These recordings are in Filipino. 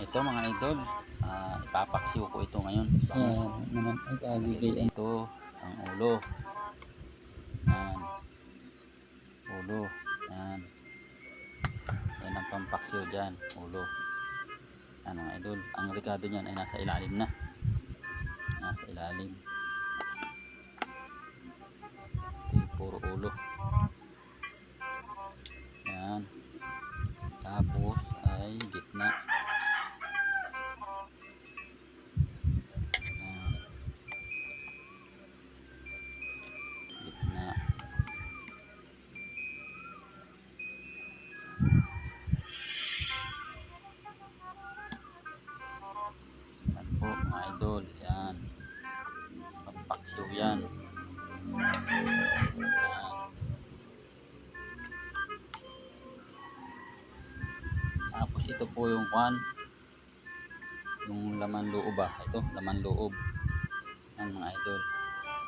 Ito mga idol, ah, ipapaksiw ko ito ngayon. Ayan naman ay kagigay. Ito ang ulo. Yan. Ulo. Yan. Yan ang pampaksiw dyan. Ulo. Yan mga idol. Ang rikado niyan ay nasa ilalim na. Nasa ilalim. Ito puro ulo. Idol. Yan. Pampaksiw yan. Tapos ito po yung kwan. Yung laman loob ba? Ito, laman loob. Yan mga idol.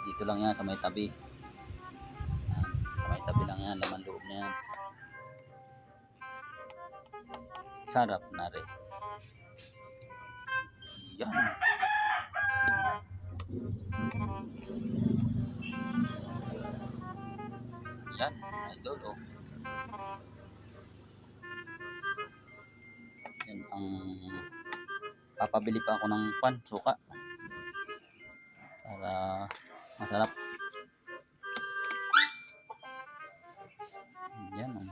Dito lang yan sa may tabi. Yan. Sa may tabi lang yan, laman loob na yan. Sarap na rin. Yan. Yan, idol oh. Yan ang papabili pa ako ng pan, suka. Para masarap. Yan oh.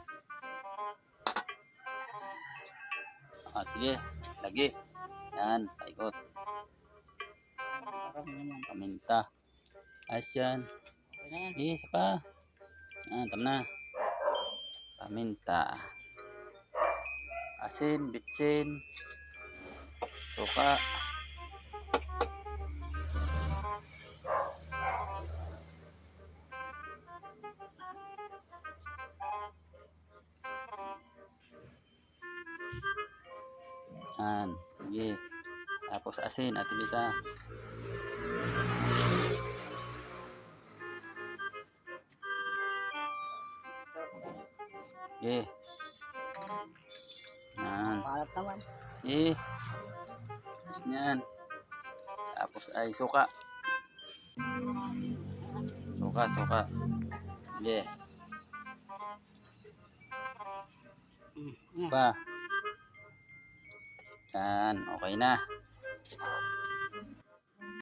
Ah, sige, lagi. Yan, paikot. Paminta. Ayos yan. Isa pa. Yan, tama na. Paminta. Asin, bitsin. Suka. Yan. Sige. Tapos asin at bisa. Sige. Yan. Palat naman. Eh. Tapos niyan. Tapos ay suka. Suka, suka. Sige. Pa. Yan, okay na.